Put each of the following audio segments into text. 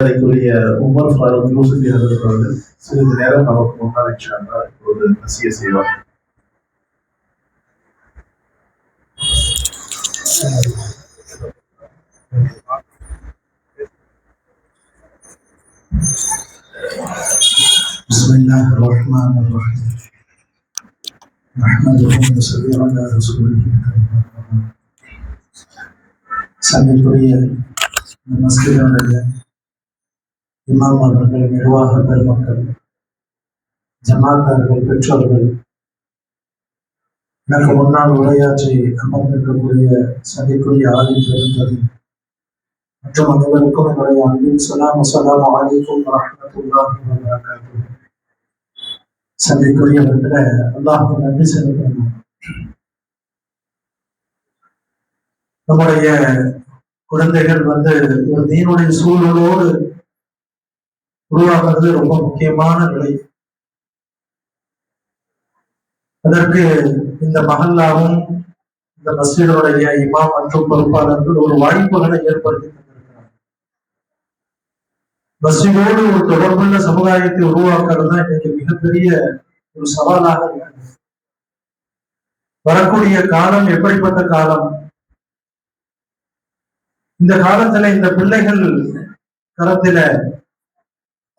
அதற்குரிய உமர் ஃபாரூக் யூசுப் அவர்கள் சிறிது நேரம் நமக்கு முன்னால் இன்ஷால்லா இப்போது நசிய செய்வார் بسم الله الرحمن الرحيم نحمده ونصلي على رسوله الكريم சங்கைக்குரிய மஸ்கிதனுடைய இமாம் அவர்கள் நிர்வாக பெருமக்கள் ஜமாத்தார்கள் பெற்றோர்கள் எனக்கு முன்னால் உரையாற்றி அமர்ந்திருக்கக்கூடிய சங்கைக்குரிய ஆளும் இருந்தது மற்றும் அனைவருக்கும் என்னுடைய அன்பின் சொல்லாம் சொல்லாம் ஆலைக்கும் வரமத்துல்லாஹி வபரகாத்துஹு. அல்லாஹுக்கு நன்றி செலுத்தணும் நம்முடைய குழந்தைகள் வந்து ஒரு நீருடைய சூழலோடு உருவாகிறது ரொம்ப முக்கியமான நிலை அதற்கு இந்த மஹல்லாவும் இந்த மஸ்ஜிதுடைய இமாம் மற்றும் பொறுப்பாளர்கள் ஒரு வாய்ப்புகளை ஏற்படுத்தி தந்திருக்கிறார் மஸ்ஜிதோடு ஒரு தொடர்புள்ள சமுதாயத்தை உருவாக்குறது தான் இன்னைக்கு மிகப்பெரிய ஒரு சவாலாக இருக்கு வரக்கூடிய காலம் எப்படிப்பட்ட காலம்? இந்த காலத்துல இந்த பிள்ளைகள் கரத்தில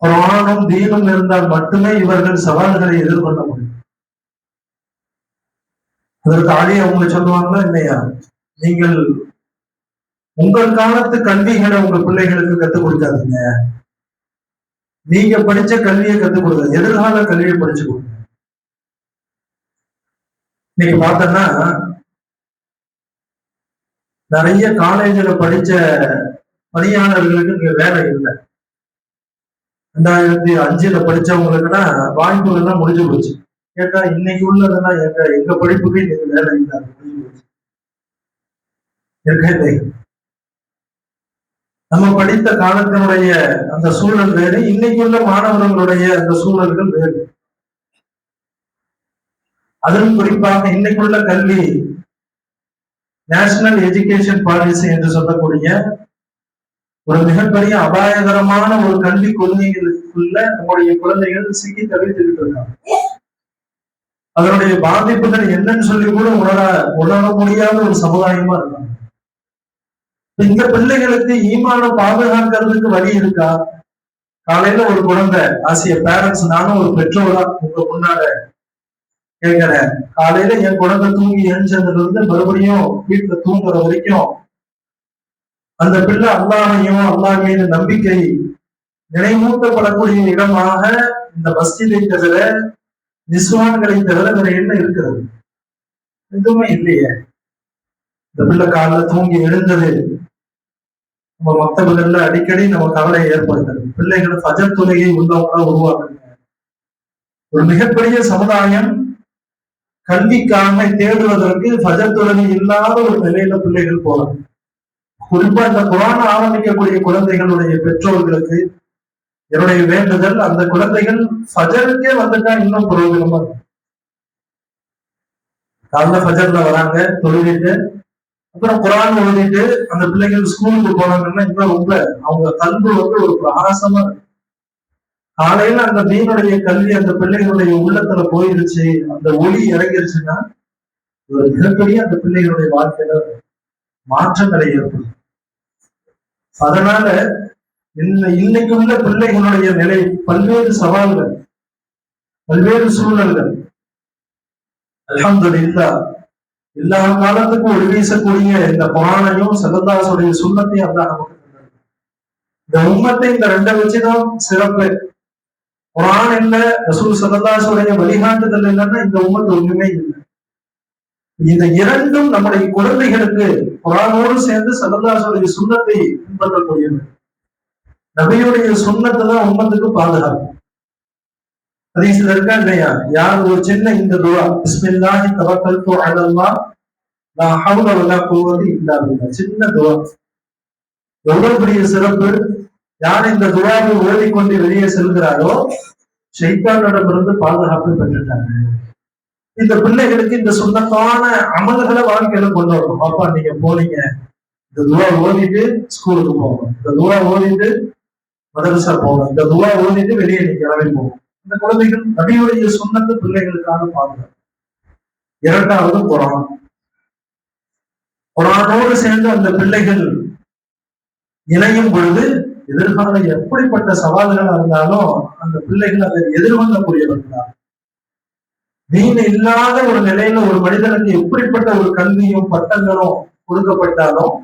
குரானும் தீனும் இருந்தால் மட்டுமே இவர்கள் சவால்களை எதிர்கொள்ள முடியும். அதற்கு ஆடி அவங்க சொல்லுவாங்களா இல்லையா? நீங்கள் உங்கள் காலத்து கல்விகளை உங்க பிள்ளைகளுக்கு கத்துக் கொடுக்காதீங்க. நீங்க படிச்ச கல்வியை கத்துக் கொடுங்க எதிர்கால கல்வியை படிச்சு கொடுங்க. நீங்க பார்த்தன்னா நிறைய காலேஜில் படிச்ச பணியாளர்களுக்கு இங்க வேலை இல்லை. ரெண்டாயிரத்தி அஞ்சுல படிச்சவங்களுக்குன்னா வாய்ப்புகள் எல்லாம் முடிஞ்சு போச்சு. கேட்டா இன்னைக்கு உள்ளதுன்னா எங்க எங்க படிப்புக்கு இன்னைக்கு வேலை இல்லை முடிஞ்சு போச்சு. இருக்கே நம்ம படித்த காலத்தினுடைய அந்த சூழல் வேறு இன்னைக்கு உள்ள மாணவர்களுடைய அந்த சூழல்கள் வேறு. அதிலும் குறிப்பாக இன்னைக்குள்ள கல்வி நேஷனல் எஜுகேஷன் பாலிசி என்று சொல்லக்கூடிய ஒரு மிகப்பெரிய அபாயகரமான ஒரு கல்வி கொள்கைகளுக்குள்ள நம்முடைய குழந்தைகள் சிக்கி தவிர்த்துக்கிட்டு இருக்காங்க. அதனுடைய பாதிப்புகள் என்னன்னு சொல்லி கூட உணர உணர முடியாத ஒரு சமுதாயமா இருக்காங்க. இந்த பிள்ளைகளுக்கு ஈமான பாதுகாக்கிறதுக்கு வழி இருக்கா? காலையில ஒரு குழந்தை ஆசிய பேரண்ட்ஸ் நானும் ஒரு பெற்றோரா உங்க முன்னால கேட்கிறேன். காலையில என் குழந்தை தூங்கி எழுந்ததுல இருந்து மறுபடியும் வீட்டுல தூங்குற வரைக்கும் அந்த பிள்ளை அல்லாமையும் அல்லா மீது நம்பிக்கை நினைவூட்டப்படக்கூடிய இடமாக இந்த மஸ்ஜிதை தவிர நிஸ்வான்களை தவிர வேற என்ன இருக்கிறது? எதுவுமே இல்லையே. இந்த பிள்ளை காலில் தூங்கி எழுந்தது. நம்ம மக்தபுகள்ல அடிக்கடி நம்ம கவலை ஏற்படுத்தது பிள்ளைகள் ஃபஜர் துறையை உள்ளவங்களா உருவாக்குங்க ஒரு மிகப்பெரிய சமுதாயம் கல்விக்காக தேடுவதற்கு ஃபஜர் தொழுகை இல்லாத ஒரு நிலையில பிள்ளைகள் போறாங்க. குறிப்பா இந்த குரான் ஆரம்பிக்கக்கூடிய குழந்தைகளுடைய பெற்றோர்களுக்கு என்னுடைய வேண்டுதல் அந்த குழந்தைகள் ஃபஜருக்கே வந்துட்டா இன்னும் புரோகிரமா இருக்கும் காலைல ஃபஜர்ல வராங்க தொழுகிட்டு அப்புறம் குரான் எழுதிட்டு அந்த பிள்ளைகள் ஸ்கூலுக்கு போனாங்கன்னா இன்னும் ரொம்ப அவங்க கல்வி வந்து ஒரு பிரகாசமா இருக்கும் காலையில அந்த மீனுடைய கல்வி அந்த பிள்ளைகளுடைய உள்ளத்துல போயிருச்சு அந்த ஒளி இறங்கிருச்சுன்னா ஒரு மிகப்பெரிய அந்த பிள்ளைகளுடைய வாழ்க்கையில மாற்றங்களை ஏற்படும் அதனால இன்னைக்கு உள்ள பிள்ளைகளுடைய நிலை பல்வேறு சவால்கள் பல்வேறு சூழல்கள். அலமது இல்லா எல்லா காலத்துக்கும் ஒளி வீசக்கூடிய இந்த புராணையும் சகதாசுடைய சுண்ணத்தையும் அதான் நமக்கு இந்த உண்மத்தை இந்த ரெண்டை வச்சுதான் சிறப்பு. குரான் என்ன ரசூல் சகதாசுடைய வழிகாட்டுதல் இல்லைன்னா இந்த உமத்து ஒண்ணுமே இல்லை. இந்த இரண்டும் நம்முடைய குழந்தைகளுக்கு குரானோடு சேர்ந்து சரதாசுடைய சுண்ணத்தை பின்பற்றக்கூடியது. நபியுடைய சுண்ணத்தை தான் உம்மத்துக்கு பாதுகாப்பு. ஹதீஸ்ல இருக்கா இல்லையா? யார் ஒரு சின்ன இந்த துவா பிஸ்மில்லாஹி தவக்கல்து அலல்லா நான் ஹவுல வல்லா கூவது இல்லாத சின்ன துவா. எவ்வளவு பெரிய சிறப்பு? யார் இந்த துவாவை ஓடிக்கொண்டு வெளியே செல்கிறாரோ சைத்தானிடமிருந்து பாதுகாப்பு பெற்றுட்டாங்க. இந்த பிள்ளைகளுக்கு இந்த சொந்தமான அமல்களை வாழ்க்கையில கொண்டு வரணும். அப்பா நீங்க போனீங்க. இந்த துவா ஓதிட்டு ஸ்கூலுக்கு போகணும் இந்த துவா ஓதிட்டு மதரசா போகணும் இந்த துவா ஓதிட்டு வெளியே நீங்க கிளம்பி போகும் இந்த குழந்தைகள் நபியுடைய சொன்னது பிள்ளைகளுக்காக பாருங்க. இரண்டாவது குரான். குரானோடு சேர்ந்து அந்த பிள்ளைகள் இணையும் பொழுது எதிர்கால எப்படிப்பட்ட சவால்களா இருந்தாலும் அந்த பிள்ளைகள் அதை எதிர்கொள்ளக்கூடியவர்களா தீன் இல்லாத ஒரு நிலையில ஒரு மனிதனுக்கு எப்படிப்பட்ட ஒரு கல்வியும் பட்டங்களும் கொடுக்கப்பட்டாலும்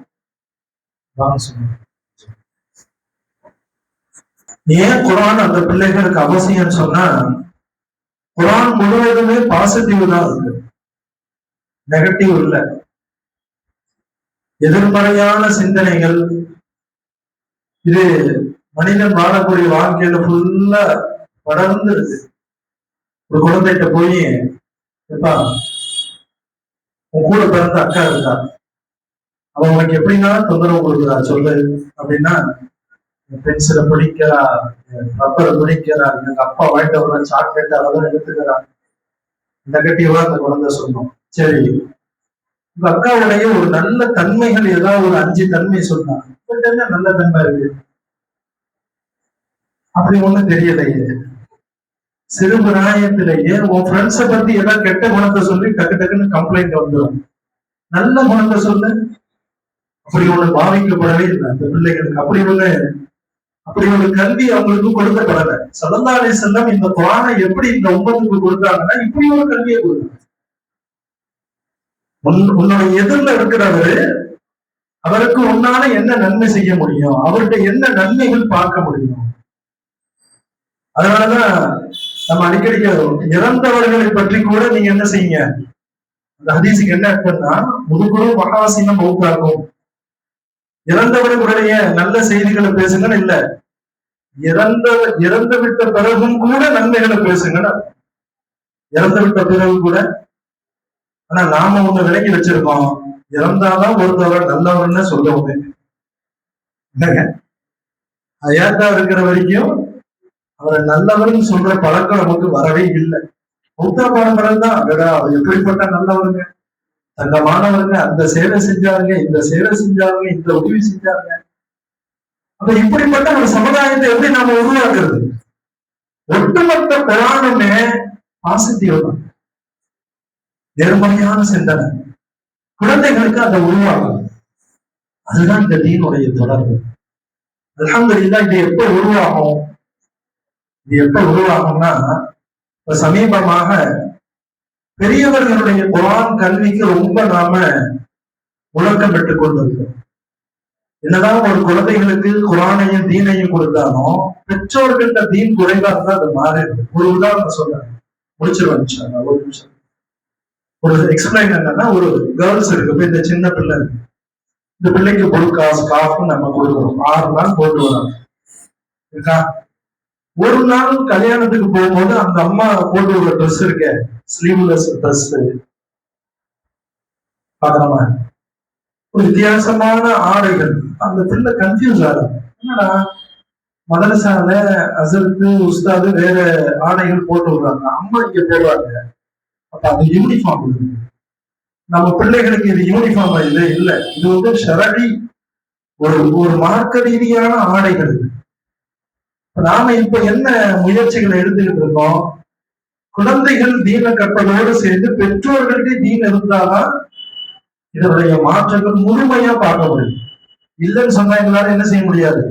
ஏன் குரான் அந்த பிள்ளைகளுக்கு அவசியம் சொன்னா குரான் முழுவதுமே பாசிட்டிவ் தான் இருக்கு. நெகட்டிவ் இல்ல. எதிர்மறையான சிந்தனைகள் இது மனிதன் வாழக்கூடிய வாழ்க்கையில ஃபுல்லா படர்ந்து இருக்கு. ஒரு குழந்தைகிட்ட போய் எப்பா உன் கூட பிறந்த அக்கா இருக்கா? அவன் உனக்கு எப்படின்னா தொந்தரவு கொடுக்குறா சொல்லு. அப்படின்னா பென்சிலை பிடிக்கிறா ரப்பரை பிடிக்கிறா எங்க அப்பா வாங்கிட்டு வர சாக்லேட் அதெல்லாம் எடுத்துக்கிறா. நெகட்டிவா அந்த குழந்தை சொன்னோம். சரி. உங்க அக்காவுடைய ஒரு நல்ல தன்மைகள் ஏதாவது ஒரு அஞ்சு தன்மை சொன்னா என்ன நல்ல தன்மை இருக்கு? அப்படி ஒண்ணும் தெரியலையே. சிறு பிராயத்திலேயே உன் ஃப்ரெண்ட்ஸ பத்தி ஏதாவது கெட்ட குணத்தை சொல்லி டக்கு டக்குன்னு கம்ப்ளைண்ட் வந்துடும் நல்ல குணத்தை சொல்லு. அப்படி ஒண்ணு பாவிக்கப்படவே இல்லை. அந்த பிள்ளைகளுக்கு அப்படி ஒண்ணு அப்படி ஒரு கல்வி அவங்களுக்கு கொடுக்கப்படலை. சதந்தாலே செல்லம் இந்த குரானை எப்படி இந்த உம்மத்துக்கு கொடுத்தாங்கன்னா இப்படி ஒரு கல்வியை கொடுத்தாங்க உன்- உன்னோட எதிரில் இருக்கிறவரு அவருக்கு உன்னால என்ன நன்மை செய்ய முடியும்? அவர்கிட்ட என்ன நன்மைகள் பார்க்க முடியும்? அதனாலதான் நம்ம அடிக்கடி இறந்தவர்களை பற்றி கூட நீங்க என்ன செய்யுங்க அந்த ஹதீஸுக்கு என்ன அர்த்தம்னா முதுகுழு மகாசினம் மௌத்தாக்கும் இறந்தவர்களுடைய நல்ல செய்திகளை பேசுங்கன்னு இல்ல. இறந்த இறந்து விட்ட பிறகும் கூட நன்மைகளை பேசுங்கன்னு இறந்து விட்ட பிறகு கூட. ஆனா நாம ஒண்ணு விளங்கி வச்சிருக்கோம் இறந்தாதான் ஒருத்தவர் நல்லவர்னு சொல்லுவோம் என்னங்க? அயாத்தா இருக்கிற வரைக்கும் அவரை நல்லவர்னு சொல்ற பழக்கம் நமக்கு வரவே இல்லை. புத்த பரம்பரை தான். அவர் எப்படிப்பட்ட நல்லவருங்க? தங்கமானவருங்க. அந்த சேவை செஞ்சாருங்க இந்த சேவை செஞ்சாருங்க இந்த உதவி செஞ்சாருங்க. அப்ப இப்படிப்பட்ட ஒரு சமுதாயத்தை எப்படி நாம உருவாக்குறது? ஒட்டுமொத்த பிராணமே பாசிட்டிவ் தான். நேர்மறையான சிந்தனை. குழந்தைகளுக்கு அதை உருவாகும் அதுதான் இந்த தீனுடைய தொடர்பு. அல்ஹம்துலில்லாஹ் இது எப்ப உருவாகும்? இது எப்ப உருவாகும்னா இப்ப சமீபமாக பெரியவர்களுடைய குரான் கல்விக்கு ரொம்ப நாம முழக்கம் பெற்றுக் கொண்டிருக்கோம் என்னதான் ஒரு குழந்தைகளுக்கு குரானையும் தீனையும் கொடுத்தாலும் பெற்றோர்கள்ட்ட தீன் குறைவா இருந்தா அது மாறிடுது. ஒரு உதாரணம் சொல்றேன். முடிச்சிருவேன் ஒரு நிமிஷம். ஒரு எக்ஸ்பிளைன் என்னன்னா ஒரு கேர்ள்ஸ் இருக்கு இந்த சின்ன பிள்ளை இருக்கு. இந்த பிள்ளைக்கு பொருட்காசு காஃப்னு நம்ம கொடுக்குறோம். ஆறு நாள் போட்டு வராங்க. இருக்கா? ஒரு நாள் கல்யாணத்துக்கு போகும்போது அந்த அம்மா போட்டு ஒரு ட்ரெஸ் இருக்க. ஸ்லீவ்லெஸ் ட்ரெஸ் பாக்கலாமா ஒரு வித்தியாசமான ஆடைகள். அந்த பிள்ளை கன்ஃபியூஸ் ஆகும் என்னடா? மதரசால அசருக்கு உஸ்தாது வேற ஆடைகள் போட்டு விடுறாங்க. அம்மா இங்க போடுறாங்க. அப்ப அது யூனிஃபார்ம் நம்ம பிள்ளைகளுக்கு இது யூனிஃபார்ம் இல்லை இல்ல. இது வந்து ஷரடி. ஒரு ஒரு மார்க்க ரீதியான ஆடைகள். நாம இப்ப என்ன முயற்சிகளை எடுத்துக்கிட்டு இருக்கோம்? குழந்தைகள் தீன கற்பதோடு சேர்ந்து பெற்றோர்களுக்கு தீன் இருந்தாதான் இதனுடைய மாற்றங்கள் முழுமையா பார்க்க முடியும். இல்லைன்னு சொன்னா எங்களால என்ன செய்ய முடியாது?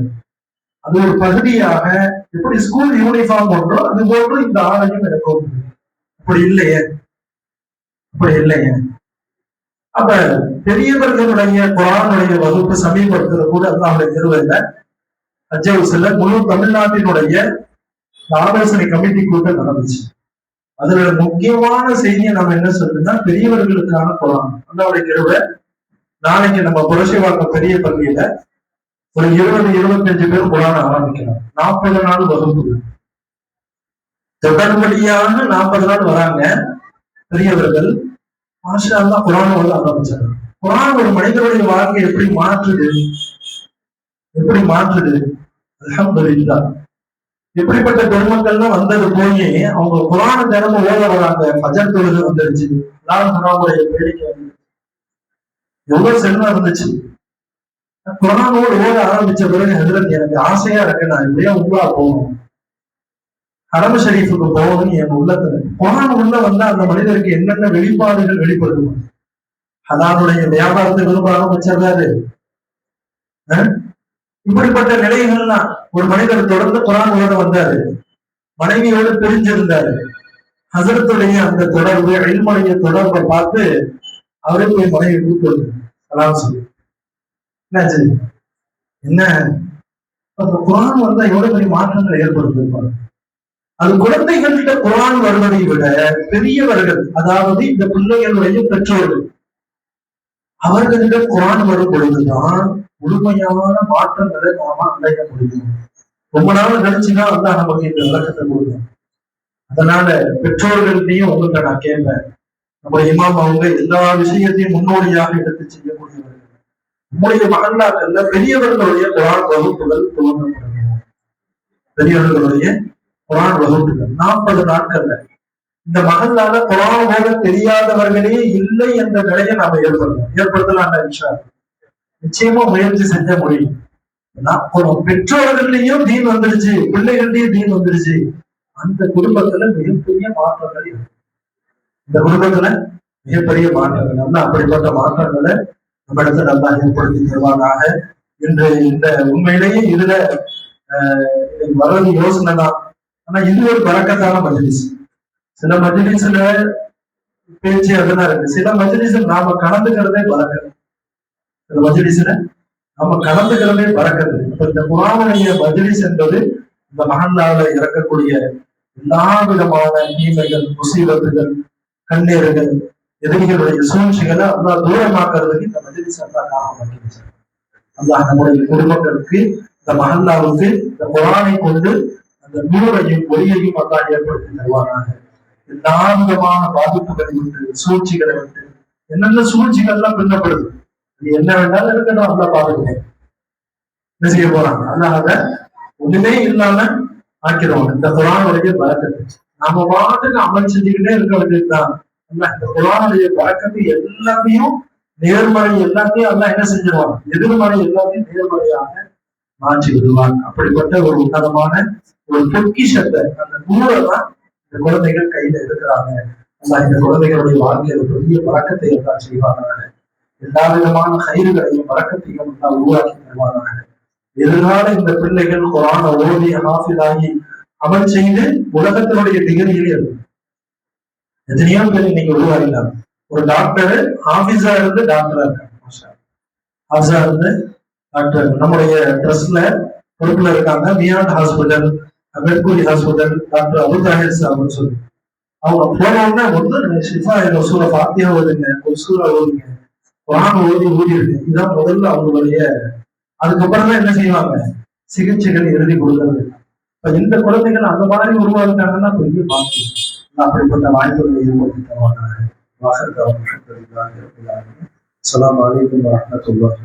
அது ஒரு பகுதியாக எப்படி ஸ்கூல் யூனிஃபார்ம் ஒன்றோ அது போன்று இந்த ஆலயம் எடுக்கும் அப்படி இல்லையே? அப்படி இல்லையே? அப்ப பெரியவர்களுடைய குரானுடைய வகுப்பு சமீபத்தில் கூட அல்லாவுடைய நிறுவன தஞ்சாவூர் முழு தமிழ்நாட்டினுடைய ஆலோசனை கமிட்டி கூட்டம் நடந்துச்சு. அதுல முக்கியமான செய்தியை நம்ம என்ன சொல்றோம்னா பெரியவர்களுக்கான போலாம் அண்ணாவுடைய கிருவை நாளைக்கு நம்ம புரட்சிவாக்கம் பெரிய பள்ளியில ஒரு இருபது இருபத்தஞ்சு பேர் குரான் ஆரம்பிக்கலாம் நாற்பது நாள் வகுப்பு. தொடர்படியான நாற்பது நாள் வராங்க பெரியவர்கள். மாஷா தான் குரான் வந்து ஆரம்பிச்சாங்க. குரான் ஒரு மனிதனுடைய வாழ்க்கை எப்படி மாற்றுது? எப்படி மாற்றுது? அல்ஹம்துலில்லாஹ் எப்படிப்பட்ட குடும்பங்கள்லாம் வந்தது போய் அவங்க புராண தினமும் ஓத வராங்க. ஃபஜர் தொழுது வந்துருச்சு. நான் குரானுடைய வேடிக்கை வந்துருச்சு. எவ்வளவு செல்வம் இருந்துச்சு. குரானோடு ஓட ஆரம்பிச்ச பிறகு ஹஜரத் எனக்கு ஆசையா இருக்கு. நான் இப்படியே உள்ளா போகணும். ஹரம் ஷரீஃபுக்கு போகணும்னு என் உள்ளத்துல. குரான் உள்ள வந்தா அந்த மனிதருக்கு என்னென்ன வெளிப்பாடுகள் வெளிப்படுத்தும் அதானுடைய வியாபாரத்தை விரும்ப ஆரம்பிச்சாரு அஹ்? இப்படிப்பட்ட நிலைகள்லாம் ஒரு மனிதர் தொடர்ந்து குரானோட வந்தாரு. மனைவியோடு பிரிஞ்சிருந்தாரு. ஹசரத்துடைய அந்த தொடர்பு அழிமனைய தொடர்பை பார்த்து அவரே போய் மனைவி கூப்பிட்டு சலாம் சொல்லி. என்னாச்சு? என்ன? அந்த குரான் வந்தா எவ்வளவு பெரிய மாற்றங்கள் ஏற்படுத்திருப்பாங்க அது குழந்தைகள்கிட்ட குரான் வருவதை விட பெரியவர்கள் அதாவது இந்த பிள்ளைகளுடைய பெற்றோர்கள் அவர்களிடம் குரான் வரும் பொழுதுதான் முழுமையான மாற்றங்களை நாம அடைய முடியும்? ரொம்ப நாள் கழிச்சுதான் வந்து நமக்கு இந்த விளக்கத்தை கொடுக்கும் அதனால பெற்றோர்கள்டையும் உங்கள்கிட்ட நான் கேட்பேன். நம்ம இமாம் அவங்க எல்லா விஷயத்தையும் முன்னோடியாக எடுத்து செய்யக்கூடியவர்கள். நம்முடைய மகல்லாக்கள்ல பெரியவர்களுடைய குரான் வகுப்புகள் துவங்கப்படணும் பெரியவர்களுடைய குரான் வகுப்புகள். நாற்பது நாட்கள்ல. இந்த மகல்லால குரான் ஓத தெரியாதவர்களே இல்லை என்ற நிலையை நாம ஏற்படுத்தணும் ஏற்படுத்தலாம் இன்ஷா நிச்சயமா முயற்சி செஞ்ச முடியும். நான் பெற்றோர்கள்லயும் தீன் வந்துருச்சு பிள்ளைகள்லயும் தீன் வந்துருச்சு அந்த குடும்பத்துல மிகப்பெரிய மாற்றங்கள் இருக்கு. இந்த குடும்பத்துல மிகப்பெரிய மாற்றங்கள். அல்ல அப்படிப்பட்ட மாற்றங்களை நம்ம இடத்துல நல்லா ஏற்படுத்தி தருவானாக. இன்று இந்த உண்மையிலேயே இதுல ஆஹ், வர்றது யோசனை தான். ஆனா இது ஒரு பறக்கத்தான மஜ்லிஸ். சில மஜ்லிஸ்ல பேச்சு அதெல்லாம் இருக்கு. சில மஜ்லிஸ்ல நாம கலந்துக்கிறதே பறக்கது மஜ்லிஸ்ல நம்ம கலந்துக்கிறதே பறக்கிறது இப்ப இந்த குரானுடைய மஜ்லிஸ் என்பது இந்த மகன்னால இறக்கக்கூடிய எல்லா விதமான தீமைகள் முசீபத்துகள் கண்ணீர்கள் எதிரிகளுடைய சூழ்ச்சிகளை அல்லா தூரமாக்குறதுக்கு இந்த மஜ்லிஸ் அல்லாஹ் காரணமாக்கி அல்லாஹ் நம்முடைய குடும்பங்களுக்கு இந்த மகல்லாவுக்கு இந்த குரானை கொண்டு அந்த நூறையும் ஒளியையும் அல்லா ஏற்படுத்தி தருவானாக. எல்லா விதமான பாதிப்புகளை விட்டு சூழ்ச்சிகளை விட்டு என்னென்ன சூழ்ச்சிகள்லாம் பின்னப்படுது? என்ன வேண்டாலும் இருக்கணும் அல்ல பாதுகாப்பு என்ன செய்ய போறாங்க. அதனால அதை ஒண்ணுமே இல்லாம ஆக்கிடுவாங்க இந்த குரானுடைய பழக்கத்தை நாம பாட்டுக்கு அமல் செஞ்சுக்கிட்டே இருக்க வேண்டியதுதான் இந்த குரானுடைய பழக்கத்தை எல்லாத்தையும் நேர்மறை எல்லாத்தையும் எல்லாம் என்ன செஞ்சிருவாங்க எதிர்மறை எல்லாத்தையும் நேர்மறையாக மாற்றி விடுவாங்க அப்படிப்பட்ட ஒரு உன்னதமான ஒரு பொக்கிஷத்தை அந்த நூலை தான் இந்த குழந்தைகள் கையில இருக்கிறாங்க இந்த குழந்தைகளுடைய வாழ்க்கையில பெரிய பழக்கத்தை எல்லாம் செய்வாங்க எல்லா விதமான கயிறுகளையும் பழக்கத்தையும் நான் உருவாக்கி தருவாங்க எதிர்கால இந்த பிள்ளைகள் குரான ஓதி ஹாஃபிதாகி அமல் செய்து உலகத்தினுடைய டிகிரியில் இருக்கும் எத்தனையோ பேர் நீங்க உருவாக்கலாம் ஒரு டாக்டர் ஆபீஸா இருந்து டாக்டரா இருக்காங்க மாஷா ஆபீஸா இருந்து டாக்டர் நம்முடைய ட்ரெஸ்ல பொறுப்புல இருக்காங்க beyond hospital Mercury hospital doctor Abu Tahir சாப்னு சொல்லி. அவங்க போன வந்து ஷிஃபா இந்த சூழ பாத்தியா ஓதுங்க ஒரு சூழ ஓதுங்க. வானம் ஓதி ஊதி இதுதான் முதல்ல அவங்களுடைய அதுக்கப்புறம் தான் என்ன செய்வாங்க? சிகிச்சைகள் எழுதி கொடுக்கறது. இப்ப இந்த குழந்தைகள் அந்த மாதிரி உருவாக்குறாங்கன்னா பெரிய பாக்கியம் அப்படிப்பட்ட வாய்ப்புகளை ஏற்படுத்தி தருவாங்க வாகனத்தை அஸ்ஸலாமு அலைக்கும் வரஹ்மத்துல்லாஹி